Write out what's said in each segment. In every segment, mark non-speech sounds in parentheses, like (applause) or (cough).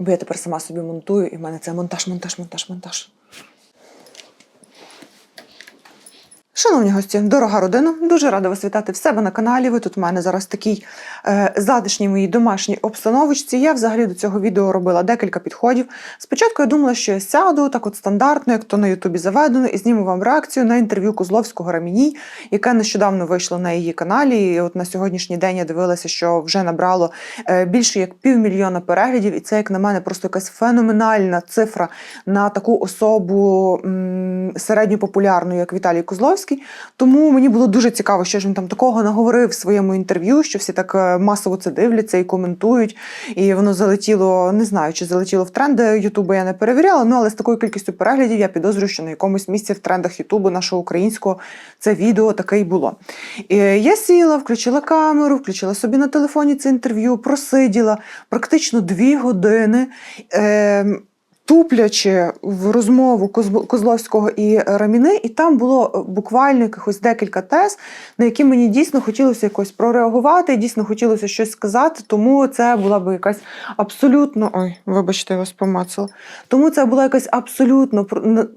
Бо я тепер сама собі монтую, і в мене це монтаж, монтаж, монтаж, монтаж. Шановні гості, дорога родина, дуже рада вас вітати в себе на каналі. Ви тут у мене зараз такий е, затишній моїй домашній обстановочці. Я взагалі до цього відео робила декілька підходів. Спочатку я думала, що я сяду так от стандартно, як то на Ютубі заведено, і зніму вам реакцію на інтерв'ю Козловського Раміній, яке нещодавно вийшло на її каналі. І от на сьогоднішній день я дивилася, що вже набрало е, більше як півмільйона переглядів, і це, як на мене, просто якась феноменальна цифра на таку особу середньопопулярну, як Віталій Козловський. Тому мені було дуже цікаво, що ж він там такого наговорив в своєму інтерв'ю, що всі так е, масово це дивляться і коментують. І воно залетіло, не знаю, чи залетіло в тренди Ютубу, я не перевіряла. Ну але з такою кількістю переглядів я підозрюю, що на якомусь місці в трендах Ютубу нашого українського це відео таке й було. І я сіла, включила камеру, включила собі на телефоні це інтерв'ю, просиділа практично дві години. Е, туплячи в розмову Козловського і Раміни, і там було е, буквально якихось декілька тез, на які мені дійсно хотілося якось прореагувати, дійсно хотілося щось сказати. Тому це була би якась абсолютно. Ой, вибачте, я вас помацала. Тому це була якась абсолютно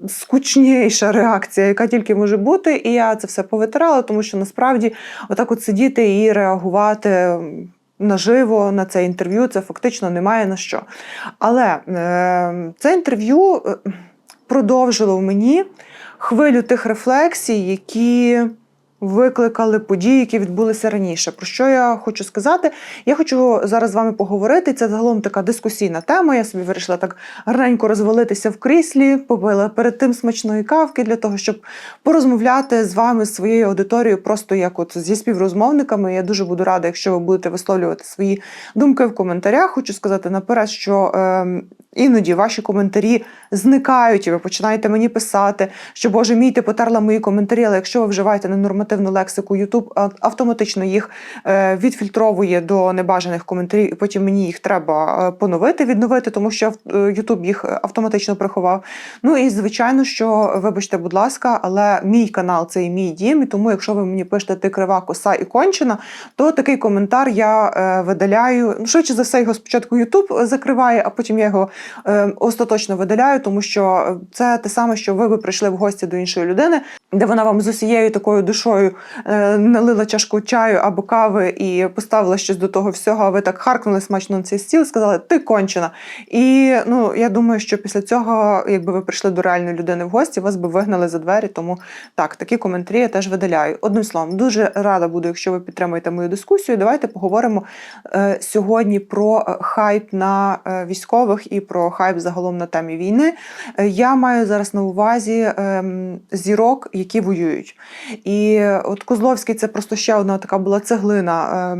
скучніша реакція, яка тільки може бути. І я це все повитирала, тому що насправді отак от сидіти і реагувати. Наживо на це інтерв'ю це фактично немає на що. Але е, це інтерв'ю е, продовжило в мені хвилю тих рефлексій, які викликали події, які відбулися раніше. Про що я хочу сказати? Я хочу зараз з вами поговорити. Це загалом така дискусійна тема. Я собі вирішила так гарненько розвалитися в кріслі, попила перед тим смачної кавки для того, щоб порозмовляти з вами, з своєю аудиторією, просто як от зі співрозмовниками. Я дуже буду рада, якщо ви будете висловлювати свої думки в коментарях. Хочу сказати наперед, що е, іноді ваші коментарі зникають, і ви починаєте мені писати, що Боже мій, ти потерла мої коментарі, але якщо ви вживаєте ненормативну лексику, YouTube автоматично їх е, відфільтровує до небажаних коментарів, і потім мені їх треба е, поновити, відновити, тому що е, YouTube їх автоматично приховав. Ну і звичайно, що вибачте, будь ласка, але мій канал це і мій дім, і тому, якщо ви мені пишете ти крива коса і кончена, то такий коментар я е, видаляю. Ну, швидше за все, його спочатку YouTube закриває, а потім я його е, остаточно видаляю, тому що це те саме, що ви би прийшли в гості до іншої людини, де вона вам з усією такою душою е, налила чашку чаю або кави і поставила щось до того всього. А ви так харкнули смачно на цей стіл, сказали, ти кончена. І ну я думаю, що після цього, якби ви прийшли до реальної людини в гості, вас би вигнали за двері. Тому так, такі коментарі я теж видаляю. Одним словом, дуже рада буду, якщо ви підтримуєте мою дискусію. Давайте поговоримо е, сьогодні про е, хайп на е, військових і про хайп загалом на темі війни. Е, Я маю зараз на увазі ем, зірок, воюють. І от Козловський це просто ще одна така була цеглина.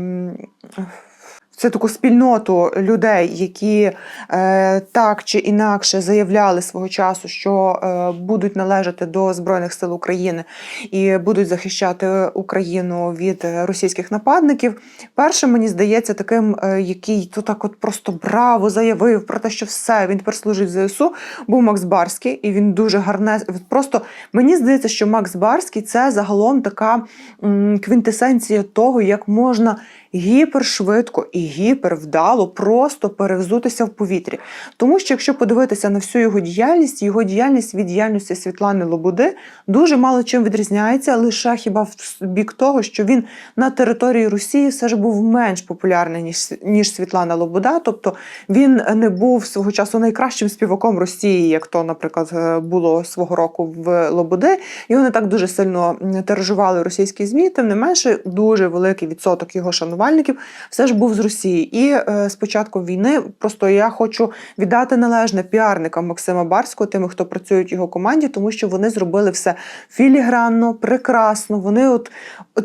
Це таку спільноту людей, які е, так чи інакше заявляли свого часу, що е, будуть належати до Збройних сил України і будуть захищати Україну від е, російських нападників. Першим мені здається, таким, е, який то так от просто браво заявив про те, що все він тепер служить ЗСУ, був Макс Барський, і він дуже гарне. Просто мені здається, що Макс Барський це загалом така м, квінтесенція того, як можна гіпершвидко і гіпервдало просто перевзутися в повітрі. Тому що, якщо подивитися на всю його діяльність, його діяльність від діяльності Світлани Лободи дуже мало чим відрізняється, лише хіба в бік того, що він на території Росії все ж був менш популярний ніж, ніж Світлана Лобода. Тобто він не був свого часу найкращим співаком Росії, як то, наприклад, е, було свого року в Лободи. Його не так дуже сильно тиражували російські змі. Тим не менше, дуже великий відсоток його шанувальників все ж був з Росії. І е, з війни просто я хочу віддати належне піарникам Максима Барського, тим, хто працює в його команді, тому що вони зробили все філігранно, прекрасно. Вони от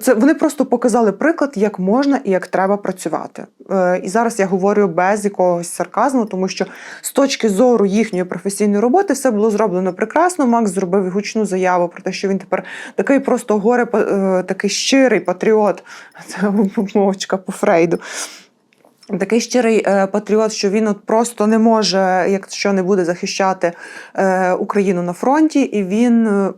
це вони просто показали приклад, як можна і як треба працювати. Е, і зараз я говорю без якогось сарказму, тому що з точки зору їхньої професійної роботи все було зроблено прекрасно. Макс зробив гучну заяву про те, що він тепер такий просто горе, е, такий щирий патріот. (laughs) Це мовчка по Фрейду. Такий щирий е, патріот, що він от просто не може, якщо не буде захищати е, Україну на фронті, і він е,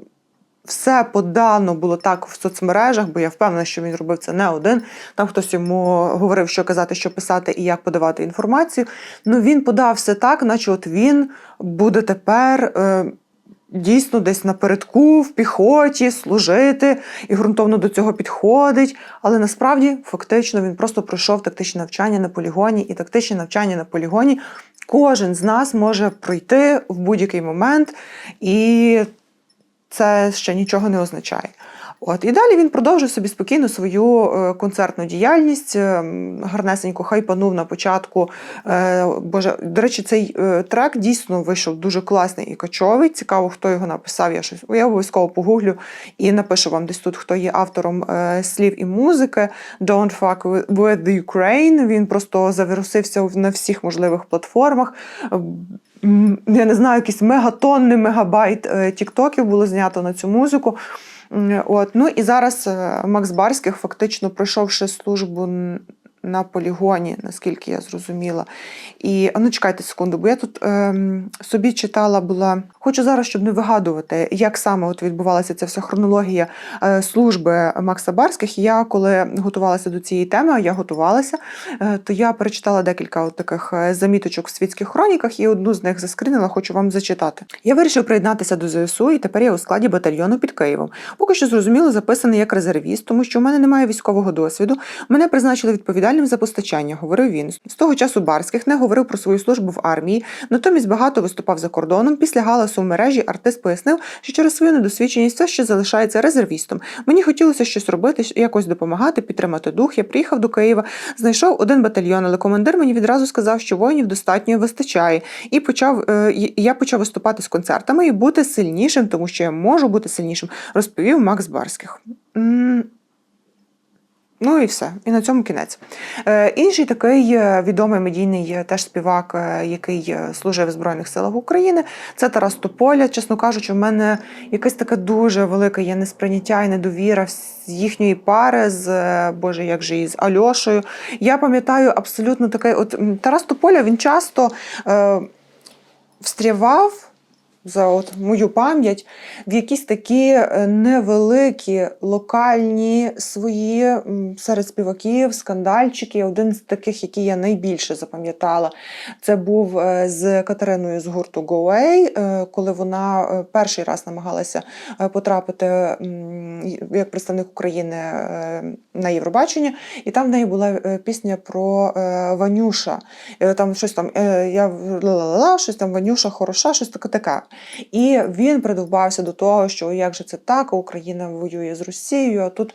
все подано було так в соцмережах, бо я впевнена, що він робив це не один. Там хтось йому говорив, що казати, що писати і як подавати інформацію. Ну він подав все так, наче от він буде тепер. Е, Дійсно, десь напередку, в піхоті, служити і ґрунтовно до цього підходить. Але насправді, фактично, він просто пройшов тактичне навчання на полігоні, і тактичне навчання на полігоні кожен з нас може пройти в будь-який момент, і це ще нічого не означає. От і далі він продовжив собі спокійно свою е, концертну діяльність. е, Гарнесенько хайпанув на початку. Е, Боже, до речі, цей трек дійсно вийшов дуже класний і качовий. Цікаво, хто його написав. Я щось я обов'язково погуглю і напишу вам десь тут, хто є автором слів і музики. Don't fuck with- the Ukraine. Він просто завірусився на всіх можливих платформах. Я не знаю, якісь мегатонни, мегабайт тіктоків було знято на цю музику. От. Ну і зараз е, Макс Барських, фактично пройшовши службу на полігоні, наскільки я зрозуміла. І ну чекайте секунду, бо я тут ем, собі читала була. Хочу зараз, щоб не вигадувати, як саме от відбувалася ця вся хронологія е, служби Макса Барських. Я коли готувалася до цієї теми, я готувалася, е, то я перечитала декілька от таких е, заміточок в світських хроніках, і одну з них заскринила, хочу вам зачитати. Я вирішив приєднатися до ЗСУ, і тепер я у складі батальйону під Києвом. Поки що зрозуміло записаний як резервіст, тому що в мене немає військового досвіду. Мене призначили відповідальним за постачання, говорив він. З того часу Барських не говорив про свою службу в армії, натомість багато виступав за кордоном. Після галасу в мережі артист пояснив, що через свою недосвідченість все ще залишається резервістом. Мені хотілося щось робити, якось допомагати, підтримати дух. Я приїхав до Києва, знайшов один батальйон, але командир мені відразу сказав, що воїнів достатньо вистачає. І почав е, я почав виступати з концертами і бути сильнішим, тому що я можу бути сильнішим, розповів Макс Барських. Ну і все, і на цьому кінець. Е, інший такий е, відомий медійний е, теж співак, е, який служив в Збройних силах України, це Тарас Тополя. Чесно кажучи, в мене якесь таке дуже велике є несприйняття і недовіра з їхньої пари з Боже, як же і з Альошею. Я пам'ятаю абсолютно такий, от Тарас Тополя він часто е, встрявав за от мою пам'ять в якісь такі е, невеликі локальні свої серед співаків скандальчики. Один з таких, які я найбільше запам'ятала, це був е, з Катериною з гурту Go е, коли вона перший раз намагалася потрапити як представник України на Євробачення, і там в неї була пісня про Ванюша. Там щось там я ла-ла-ла, щось там Ванюша хороша, щось таке. І він придовбався до того, що як же це так, Україна воює з Росією. А тут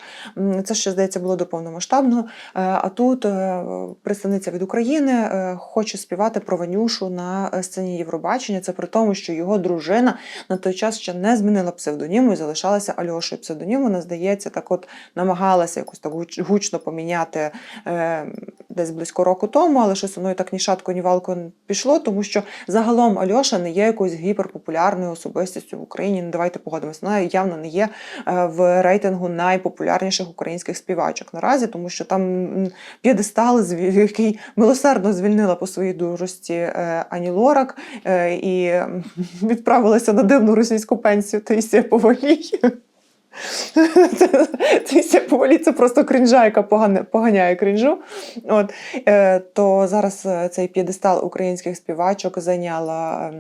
це ще здається було до повномасштабного. Е, А тут е, представниця від України е, хоче співати про Ванюшу на сцені Євробачення. Це при тому, що його дружина на той час ще не змінила псевдоніму і залишалася Альошею. Псевдонім вона здається, так от намагалася якось так гуч- гучно поміняти десь близько року тому, але щось воно так ні шатко, ні валко пішло, тому що загалом Альоша не є якоюсь гіперпопулярною особистістю в Україні. Ну давайте погодимося. Вона явно не є е, в рейтингу найпопулярніших українських співачок наразі, тому що там п'єдестал, який милосердно звільнила по своїй дурості е, Ані Лорак е, і (laughs) відправилася на дивну російську пенсію Таїсія Повалій. (laughs) Таїсія Повалій це просто крінжа, яка поганяє крінжу. От, то зараз цей п'єдестал українських співачок зайняла.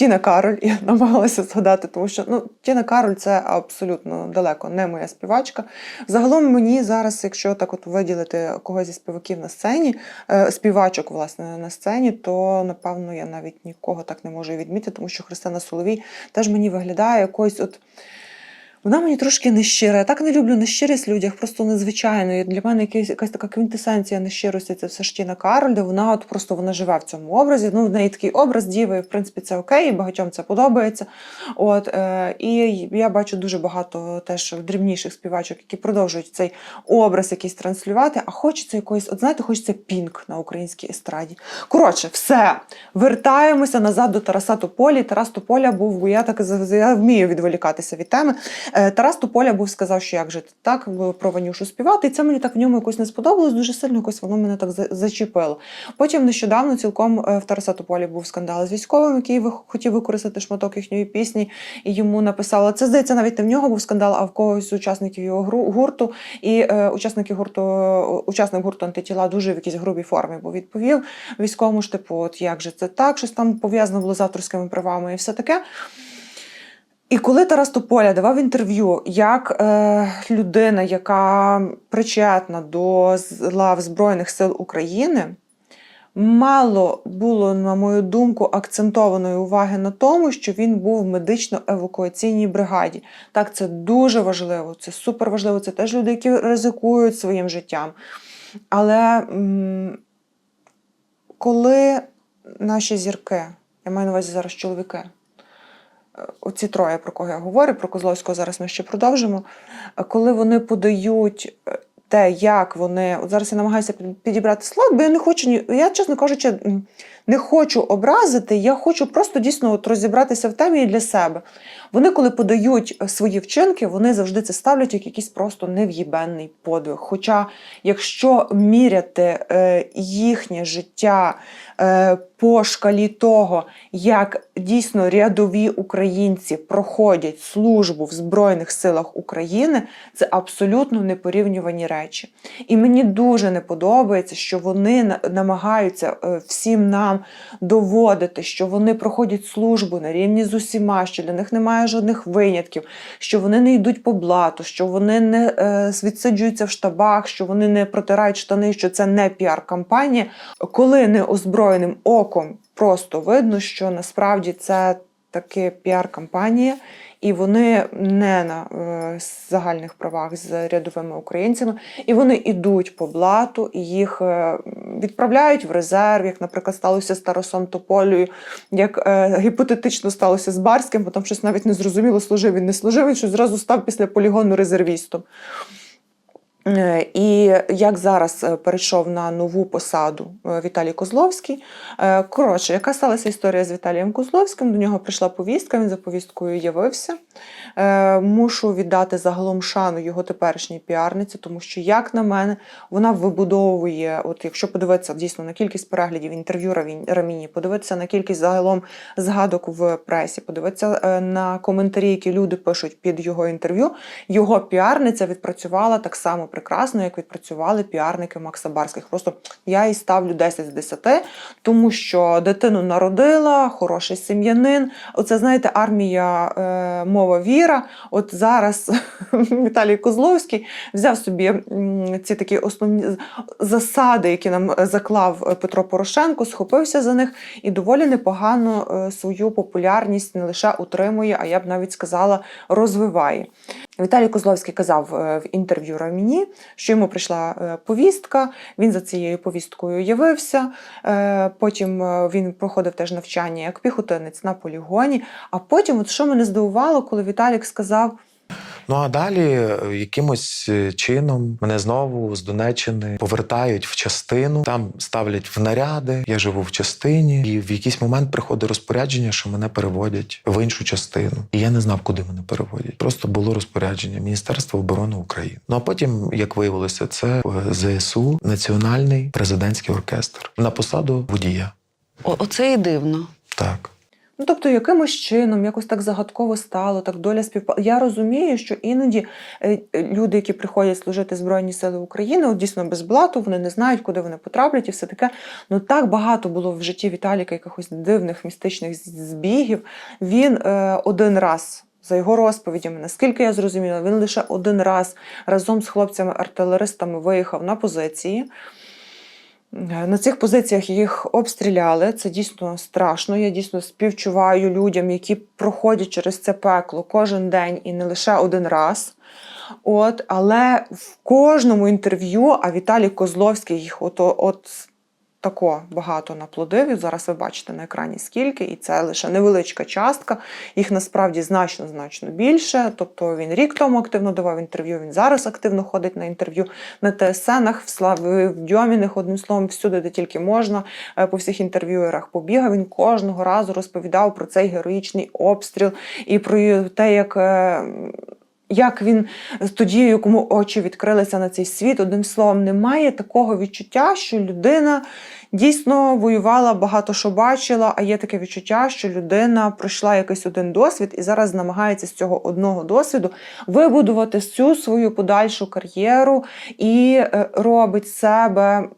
Тіна Кароль, я (laughs) намагалася згадати, тому що ну, Тіна Кароль це абсолютно далеко не моя співачка. Загалом мені зараз, якщо так от виділити когось зі співаків на сцені, е, співачок власне на сцені, то напевно я навіть нікого так не можу відмітити, тому що Христина Соловій теж мені виглядає якоюсь от. Вона мені трошки нещира. Я так не люблю нещирість в людях, просто незвичайно. І для мене якась, якась така квінтесенція нещирості це все ж Тіна Кароль, де вона от просто вона живе в цьому образі. Ну, в неї такий образ діви, і, в принципі, це окей, і багатьом це подобається. От, е, і я бачу дуже багато теж дрібніших співачок, які продовжують цей образ якийсь транслювати, а хочеться якоїсь, от знаєте, хочеться пінк на українській естраді. Коротше, все. Вертаємося назад до Тараса Тополі. Тарас Тополя був, я так я вмію відволікатися від теми. Е, Тарас Тополя був сказав, що як же так про Ванюшу співати, і це мені так в ньому якось не сподобалось. Дуже сильно якось воно мене так за- зачепило. Потім нещодавно цілком е, в Тараса Тополі був скандал з військовим, який хотів використати шматок їхньої пісні, і йому написала це. Здається, навіть не в нього був скандал, а в когось з учасників його гурту. І е, учасники гурту, учасник гурту антитіла дуже в якійсь грубій формі був відповів військовому ж типу, от як же це так, щось там пов'язано було з авторськими правами і все таке. І коли Тарас Тополя давав інтерв'ю як е, людина, яка причетна до лав Збройних сил України, мало було, на мою думку, акцентованої уваги на тому, що він був в медично-евакуаційній бригаді. Так, це дуже важливо, це супер важливо. Це теж люди, які ризикують своїм життям. Але м, коли наші зірки, я маю на увазі зараз чоловіки, оці троє, про кого я говорю, про Козловського зараз ми ще продовжимо. Коли вони подають е, те, як вони. От зараз я намагаюся підібрати слова, бо я не хочу ні. Я, чесно кажучи, не хочу образити, я хочу просто дійсно от розібратися в темі для себе. Вони, коли подають е, свої вчинки, вони завжди це ставлять як якийсь просто нев'їбенний подвиг. Хоча, якщо міряти е, їхнє життя е, по шкалі того, як дійсно рядові українці проходять службу в Збройних силах України, це абсолютно непорівнювані речі. І мені дуже не подобається, що вони намагаються всім нам доводити, що вони проходять службу на рівні з усіма, що для них немає жодних винятків, що вони не йдуть по блату, що вони не е, відсиджуються в штабах, що вони не протирають штани, що це не піар-кампанія. Коли неозброєним оком просто видно, що насправді це таки піар-кампанія, і вони не на е, загальних правах з рядовими українцями, і вони йдуть по блату, і їх е, відправляють в резерв, як, наприклад, сталося з Тарасом Тополею, як е, гіпотетично сталося з Барським, бо там щось навіть не зрозуміло, служив він не служив, він щось зразу став після полігону резервістом. Е, І як зараз е, перейшов на нову посаду е, Віталій Козловський. Коротше, яка сталася історія з Віталієм Козловським? До нього прийшла повістка, він за повісткою явився. Мушу віддати загалом шану його теперішній піарниці, тому що, як на мене, вона вибудовує, от якщо подивитися дійсно на кількість переглядів інтерв'ю Раміні, подивитися на кількість загалом згадок в пресі, подивитися на коментарі, які люди пишуть під його інтерв'ю, його піарниця відпрацювала так само прекрасно, як відпрацювали піарники Макса Барських. Просто я їй ставлю 10 з 10, тому що дитину народила, хороший сім'янин. Оце знаєте, армія е, мова віра. От зараз (laughs) Віталій Козловський взяв собі ці такі основні засади, які нам заклав Петро Порошенко, схопився за них і доволі непогано е, свою популярність не лише утримує, а я б навіть сказала, розвиває. Віталій Козловський казав е, в інтерв'ю Раміні, що йому прийшла е, повістка. Він за цією повісткою явився. Е, Потім він проходив теж навчання як піхотинець на полігоні. А потім, от що мене здивувало, коли Віталік сказав: Ну а далі е, якимось е, чином мене знову з Донеччини повертають в частину, там ставлять в наряди. Я живу в частині, і в якийсь момент приходить розпорядження, що мене переводять в іншу частину. І я не знав, куди мене переводять. Просто було розпорядження Міністерства оборони України. Ну а потім, як виявилося, це е, ЗСУ Національний президентський оркестр на посаду водія. О, оце і дивно. Так. Ну, тобто, якимось чином, якось так загадково стало, так доля співпала. Я розумію, що іноді е, е, люди, які приходять служити Збройні Сили України, от дійсно без блату, вони не знають, куди вони потраплять, і все таке. Ну так багато було в житті Віталіка якихось дивних містичних збігів. Він е, один раз. За його розповідями, наскільки я зрозуміла, він лише один раз разом з хлопцями-артилеристами виїхав на позиції. Е, На цих позиціях їх обстріляли. Це дійсно страшно. Я дійсно співчуваю людям, які проходять через це пекло кожен день і не лише один раз. От, але в кожному інтерв'ю, а Віталій Козловський їх от, от тако багато наплодив. І зараз ви бачите на екрані скільки, і це лише невеличка частка. Їх насправді значно значно більше. Тобто він рік тому активно давав інтерв'ю. Він зараз активно ходить на інтерв'ю на ТСНах, в Славі, в Дьоміних, одним словом, всюди, де тільки можна, е, по всіх інтерв'юерах побігав. Він кожного разу розповідав про цей героїчний обстріл і про те, як. Як він тоді, якому очі відкрилися на цей світ, одним словом, немає такого відчуття, що людина дійсно воювала, багато що бачила, а є таке відчуття, що людина пройшла якийсь один досвід і зараз намагається з цього одного досвіду вибудувати всю свою подальшу кар'єру і е, робить себе.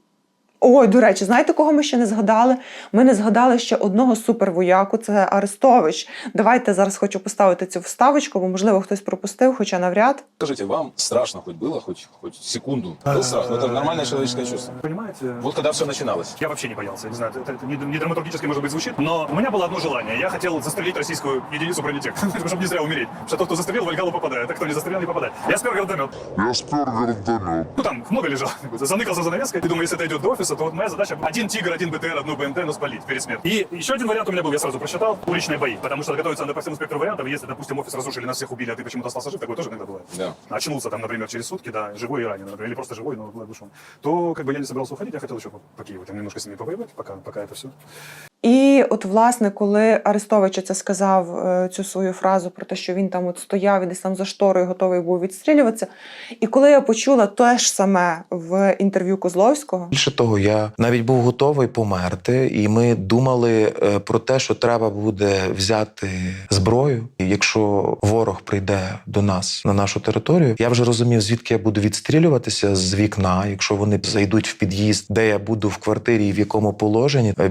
Ой, до речі, знаєте, кого ми ще не згадали? Ми не згадали ще одного супервояку, це Арестович. Давайте зараз хочу поставити цю вставочку, бо можливо хтось пропустив, хоча навряд. Скажите, вам страшно хоть было, хоть, хоть секунду? Был страх, но это нормальное человеческое чувство. Понимаете? Вот когда все начиналось. Я вообще не боялся, не знаю, это, это не, не драматургически, может быть, звучит, но у меня было одно желание. Я хотел застрелить российскую единицу бронетех, (laughs) чтобы не зря умереть. Потому что тот, кто застрелил, в Вальгалу попадает, а кто не застрелил, не попадает. Я спер гранатомет. Я спер гранатомет. Ну, там много лежал. (laughs) Заныкался за навеской. И думаю, если это идет до офиса, То вот моя задача один тигр, один БТР, одну БМТ, но спалить перед смертью. И еще один вариант у меня был, я сразу просчитал, уличные бои. Потому что готовиться надо по всему спектру вариантов. Если, допустим, офис разрушили, нас всех убили, а ты почему-то остался жив, такое тоже иногда бывает. Да. Очнулся там, например, через сутки, да, живой и раненый, например, или просто живой, но оглушен. То как бы я не собирался уходить, я хотел еще по, по Киеву там немножко с ними повоевать, пока, пока это все. І от, власне, коли Арестович це сказав е, цю свою фразу про те, що він там от стояв і десь там за шторою готовий був відстрілюватися. І коли я почула те ж саме в інтерв'ю Козловського, Більше того, я навіть був готовий померти, і ми думали е, про те, що треба буде взяти зброю. Якщо ворог прийде до нас на нашу територію, я вже розумів, звідки я буду відстрілюватися з вікна. Якщо вони зайдуть в під'їзд, де я буду в квартирі в якому положенні е,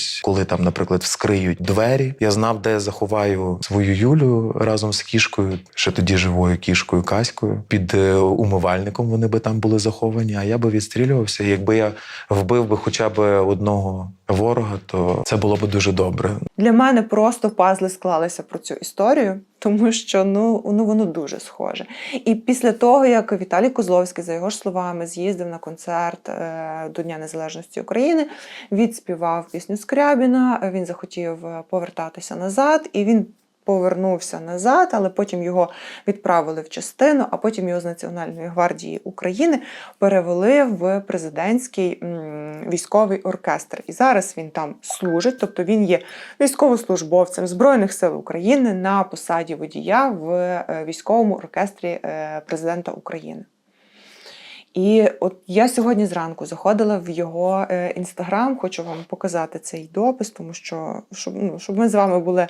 відстрілюватись, коли там, наприклад, вскриють двері. Я знав, де я заховаю свою Юлю разом з кішкою, ще тоді живою кішкою Каською. Під е, умивальником вони би там були заховані. А я би відстрілювався. Якби я вбив би хоча б одного ворога, то це було б дуже добре. для мене просто пазли склалися про цю історію, тому що ну, ну воно дуже схоже. І після того, як Віталій Козловський, за його ж словами, з'їздив на концерт е, до Дня Незалежності України, відспівав пісню Скрябіна, він захотів е, повертатися назад, і він. Повернувся назад, але потім його відправили в частину, а потім його з Національної гвардії України перевели в президентський військовий оркестр. І зараз він там служить, тобто він є військовослужбовцем Збройних сил України на посаді водія в е, військовому оркестрі е, президента України. І от я сьогодні зранку заходила в його е, інстаграм, хочу вам показати цей допис, тому що щоб, ну, щоб ми з вами були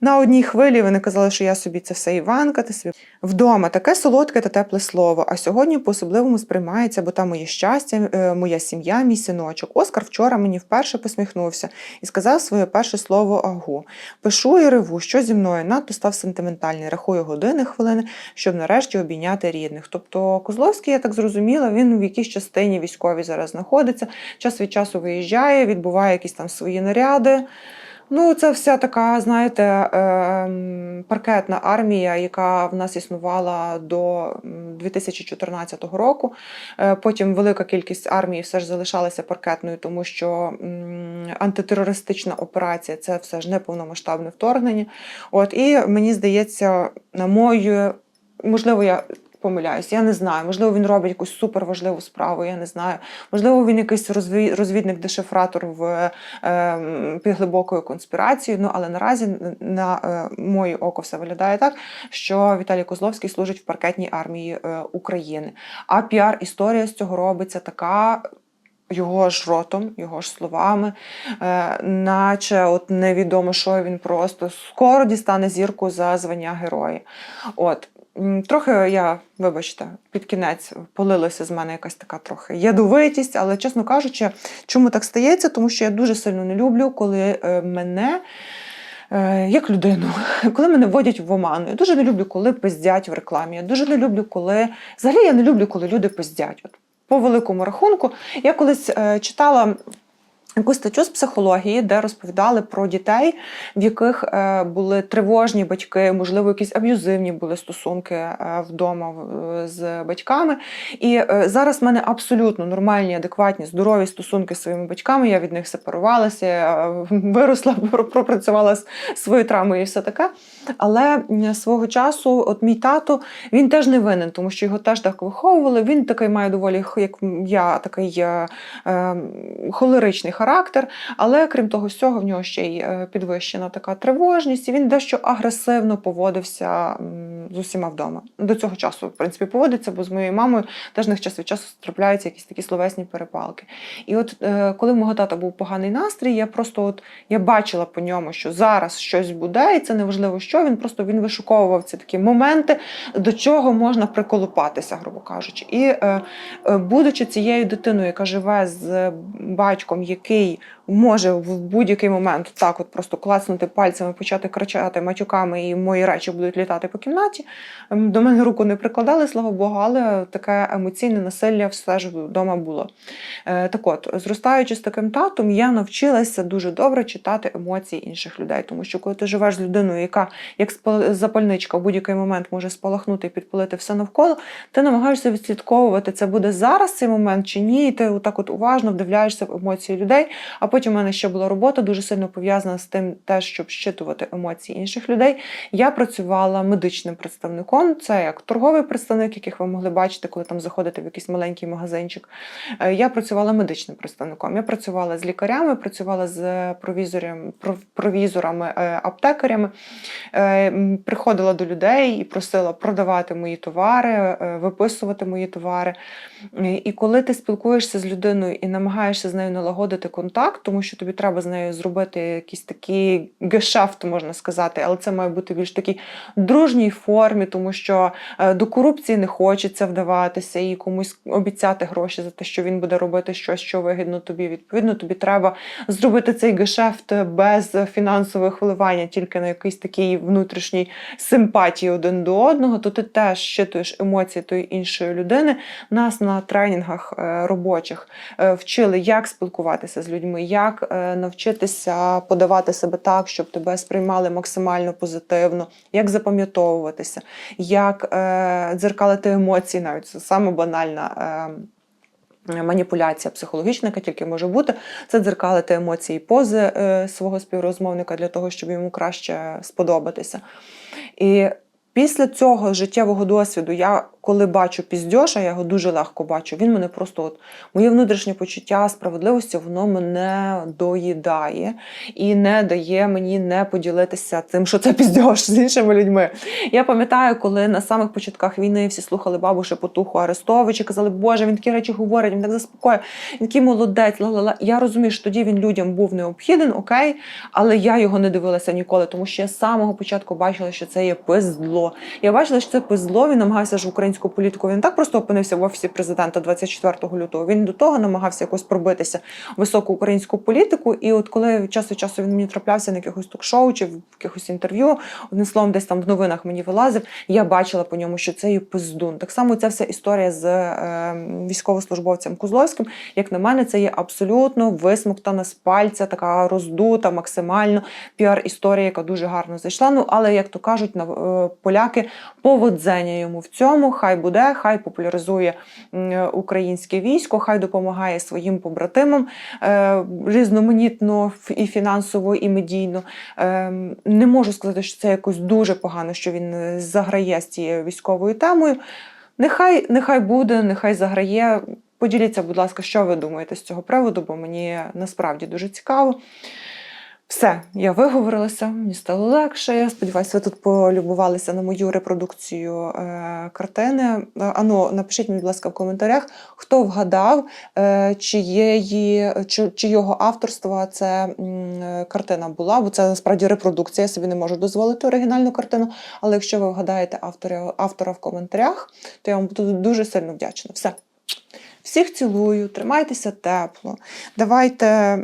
на одній хвилі. Ви не казали, що я собі це все Іванка, ти собі вдома таке солодке та тепле слово. А сьогодні по-особливому сприймається, бо там моє щастя, е, моя сім'я, мій синочок. Оскар вчора мені вперше посміхнувся і сказав своє перше слово агу. Пишу і реву, що зі мною надто став сентиментальний. Рахую години, хвилини, щоб нарешті обійняти рідних. Тобто Козловський, я так зрозуміла, він в якійсь частині військовій зараз знаходиться, час від часу виїжджає, відбуває якісь там свої наряди. Ну, це вся така, знаєте, ем, паркетна армія, яка в нас існувала до 2014 року. Е, Потім велика кількість армії все ж залишалася паркетною, тому що антитерористична операція це все ж не повномасштабне вторгнення. От і мені здається, на мою, можливо, я. Помиляюсь, я не знаю. Можливо, він робить якусь суперважливу справу, я не знаю. Можливо, він якийсь розві- розвідник-дешифратор в е, під глибокою конспірацією. Ну але наразі на е, моє око все виглядає так, що Віталій Козловський служить в паркетній армії е, України. А піар-історія з цього робиться така. Його ж ротом, його ж словами, е, наче от невідомо, що він просто скоро дістане зірку за звання героя. От трохи я, вибачте, під кінець полилася з мене якась така трохи ядовитість, але чесно кажучи, чому так стається? Тому що я дуже сильно не люблю, коли е, мене. е, Як людину, (laughs) коли мене вводять в оману. Я дуже не люблю, коли пиздять в рекламі. Я дуже не люблю, коли. Взагалі я не люблю, коли люди пиздять. По великому рахунку, я колись е, читала якусь статтю з психології, де розповідали про дітей, в яких е, були тривожні батьки, можливо, якісь аб'юзивні були стосунки е, вдома з батьками. І зараз в мене абсолютно нормальні, адекватні, здорові стосунки з своїми батьками. Я від них сепарувалася, виросла, (laughs) пропрацювала с- свою травму і все таке. Але свого часу, от мій тато, він теж не винен, тому що його теж так виховували. Він такий має доволі, як я, такий е, е, холеричний характер, але крім того всього, в нього ще й е, підвищена така тривожність, і він дещо агресивно поводився з усіма вдома. До цього часу, в принципі, поводиться, бо з моєю мамою теж в них час від часу трапляються якісь такі словесні перепалки. І от е, коли в мого тата був поганий настрій, я просто от я бачила по ньому, що зараз щось буде, і це неважливо, що він просто він вишуковував ці такі моменти, до чого можна приколупатися, грубо кажучи. І е, е, будучи цією дитиною, яка живе з батьком, який може в будь-який момент так от просто клацнути пальцями, почати кричати матюками, і мої речі будуть літати по кімнаті. Ем, До мене руку не прикладали, слава Богу, але таке емоційне насилля все ж вдома було. Е, Так от, зростаючи з таким татом, я навчилася дуже добре читати емоції інших людей, тому що коли ти живеш з людиною, яка як запальничка в будь-який момент може спалахнути і підпалити все навколо, ти намагаєшся відслідковувати, це буде зараз цей момент чи ні. І ти отак от уважно вдивляєшся в емоції людей. А потім у мене ще була робота дуже сильно пов'язана з тим, теж, щоб щитувати емоції інших людей. Я працювала медичним представником. Це як торговий представник, яких ви могли бачити, коли там заходите в якийсь маленький магазинчик. Е, Я працювала медичним представником. Я працювала з лікарями, працювала з провізорами, е, аптекарями. Е, Приходила до людей і просила продавати мої товари, виписувати мої товари. І коли ти спілкуєшся з людиною і намагаєшся з нею налагодити контакт, тому що тобі треба з нею зробити якийсь такий гешефт, можна сказати, але це має бути більш такій дружній формі, тому що е, до корупції не хочеться вдаватися і комусь обіцяти гроші за те, що він буде робити щось, що вигідно тобі. Відповідно, тобі треба зробити цей гешефт без фінансових вливання, тільки на якийсь такий внутрішній симпатії один до одного, то ти теж щитуєш емоції тої іншої людини. Нас на тренінгах е, робочих е, вчили, як спілкуватися з людьми, як е, навчитися подавати себе так, щоб тебе сприймали максимально позитивно, як запам'ятовуватися, як е, дзеркалити емоції, навіть це саме банальна. Е, Маніпуляція психологічна, яка тільки може бути, це дзеркалити емоції і пози свого співрозмовника для того, щоб йому краще сподобатися. І після цього життєвого досвіду я, коли бачу піздьоша, я його дуже легко бачу. Він мене просто от моє внутрішнє почуття справедливості, воно мене доїдає і не дає мені не поділитися тим, що це піздьош з іншими людьми. Я пам'ятаю, коли на самих початках війни всі слухали бабу Шепотуху Арестовича, казали, Боже, він такі речі говорить, він так заспокоює, він такий молодець, ла-ла-ла. Я розумію, що тоді він людям був необхіден, окей, але я його не дивилася ніколи, тому що я з самого початку бачила, що це є пиздло. Я бачила, що це пиздло, він намагався ж в українську політику. Він так просто опинився в офісі президента 24 лютого. Він до того намагався якось пробитися високу українську політику. І от коли час від часу він мені траплявся на якихось ток-шоу чи в якихось інтерв'ю, одним словом, десь там в новинах мені вилазив, я бачила по ньому, що це є пиздун. Так само ця вся історія з е, військовослужбовцем Кузловським, як на мене, це є абсолютно висмоктана з пальця, така роздута, максимально піар-історія, яка дуже гарно зайшла. Ну, але як то кажуть, на е, поляки поводзення йому в цьому. Хай буде, хай популяризує українське військо, хай допомагає своїм побратимам е, різноманітно і фінансово, і медійно. Е, не можу сказати, що це якось дуже погано, що він е, заграє з цією військовою темою. Нехай, нехай буде, нехай заграє. Поділіться, будь ласка, що ви думаєте з цього приводу, бо мені насправді дуже цікаво. Все, я виговорилася, мені стало легше. Я сподіваюся, ви тут полюбувалися на мою репродукцію е, картини. Е, Ану, напишіть мені, будь ласка, в коментарях, хто вгадав, е, чиєї, чи, чийого авторства це е, картина була, бо це насправді репродукція. Я собі не можу дозволити оригінальну картину. Але якщо ви вгадаєте автора, автора в коментарях, то я вам буду дуже сильно вдячна. Все. Всіх цілую, тримайтеся тепло, давайте,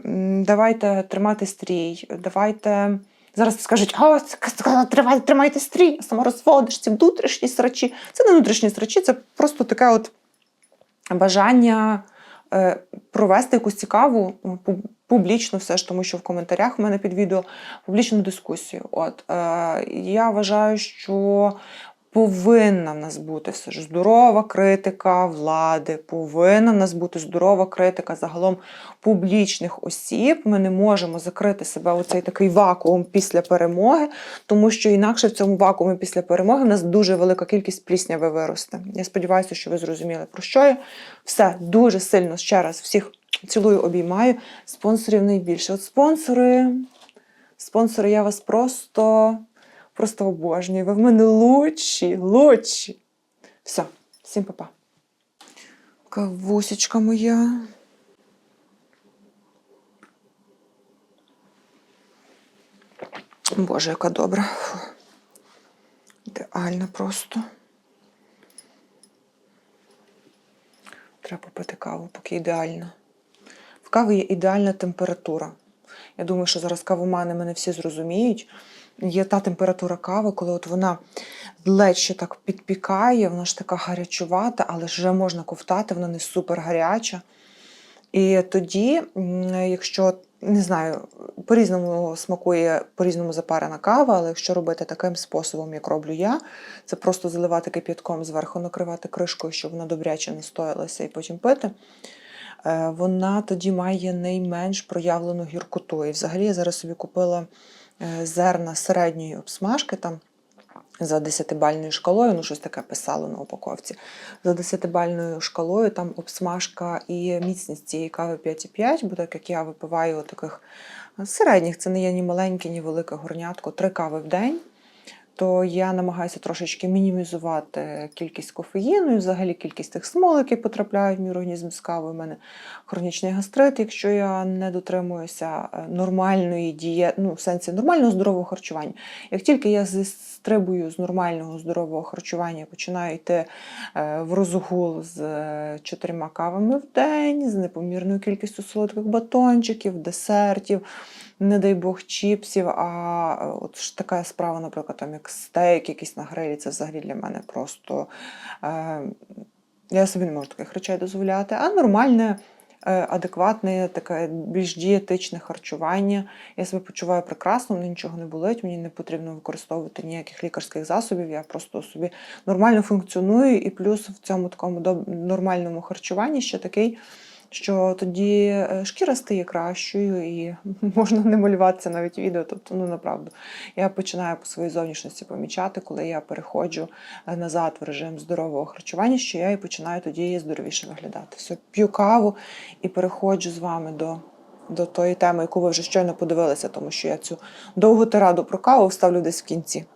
давайте тримати стрій, давайте. Зараз скажуть, о, тримайте, тримайте стрій, а сама розводиш ці внутрішні срачі. Це не внутрішні срачі, це просто таке от бажання е, провести якусь цікаву ну, публічну все ж, тому що в коментарях в мене під відео публічну дискусію. От е, я вважаю, що повинна в нас бути все ж здорова критика влади, повинна в нас бути здорова критика загалом публічних осіб. Ми не можемо закрити себе у цей такий вакуум після перемоги, тому що інакше в цьому вакуумі після перемоги в нас дуже велика кількість плісняви виросте. Я сподіваюся, що ви зрозуміли про що я. Все дуже сильно ще раз всіх цілую, обіймаю. Спонсорів найбільше. От спонсори, спонсори, я вас просто Просто обожнюю. Ви в мене лучші, лучші. Все, всім па-па. Кавусечка моя. Боже, яка добра. Фу. Ідеально просто. Треба попити каву, поки ідеально. В кави є ідеальна температура. Я думаю, що зараз кавомани мене всі зрозуміють. Є та температура кави, коли от вона ледь так підпікає, вона ж така гарячувата, але вже можна ковтати, вона не супер гаряча. І тоді, якщо не знаю, по-різному смакує, по-різному запарена кава, але якщо робити таким способом, як роблю я, це просто заливати кип'ятком зверху, накривати кришкою, щоб вона добряче настоялася, і потім пити. е, Вона тоді має найменш проявлену гіркоту. І взагалі я зараз собі купила зерна середньої обсмажки там за 10-бальною шкалою, ну щось таке писало на упаковці. За 10-бальною шкалою там обсмажка і міцність цієї кави 5,5, бо так як я випиваю таких середніх, це не є ні маленьке, ні велике горнятко, три кави в день. То я намагаюся трошечки мінімізувати кількість кофеїну і взагалі кількість тих смол, які потрапляють в мій організм з кавою. У мене хронічний гастрит, якщо я не дотримуюся е, нормальної дієти, ну, в сенсі нормального здорового харчування. Як тільки я зістрибую з нормального здорового харчування, починаю йти е, в розгул з е, чотирма кавами в день, з непомірною кількістю солодких батончиків, десертів, не дай Бог, чіпсів. А е, от ж така справа, наприклад, там як стейк якийсь на грилі, це взагалі для мене просто. Е, я собі не можу таких речей дозволяти. А нормальне, е, адекватне, таке більш дієтичне харчування. Я себе почуваю прекрасно, мені нічого не болить, мені не потрібно використовувати ніяких лікарських засобів. Я просто собі нормально функціоную, і плюс в цьому такому нормальному харчуванні ще такий. Що тоді е, шкіра стає кращою і (laughs) можна не малюватися навіть відео. Тобто, ну направду, я починаю по своїй зовнішності помічати, коли я переходжу е, назад в режим здорового харчування, що я і починаю тоді здоровіше виглядати. Все, п'ю каву і переходжу з вами до, до тої теми, яку ви вже щойно подивилися, тому що я цю довгу тираду про каву вставлю десь в кінці.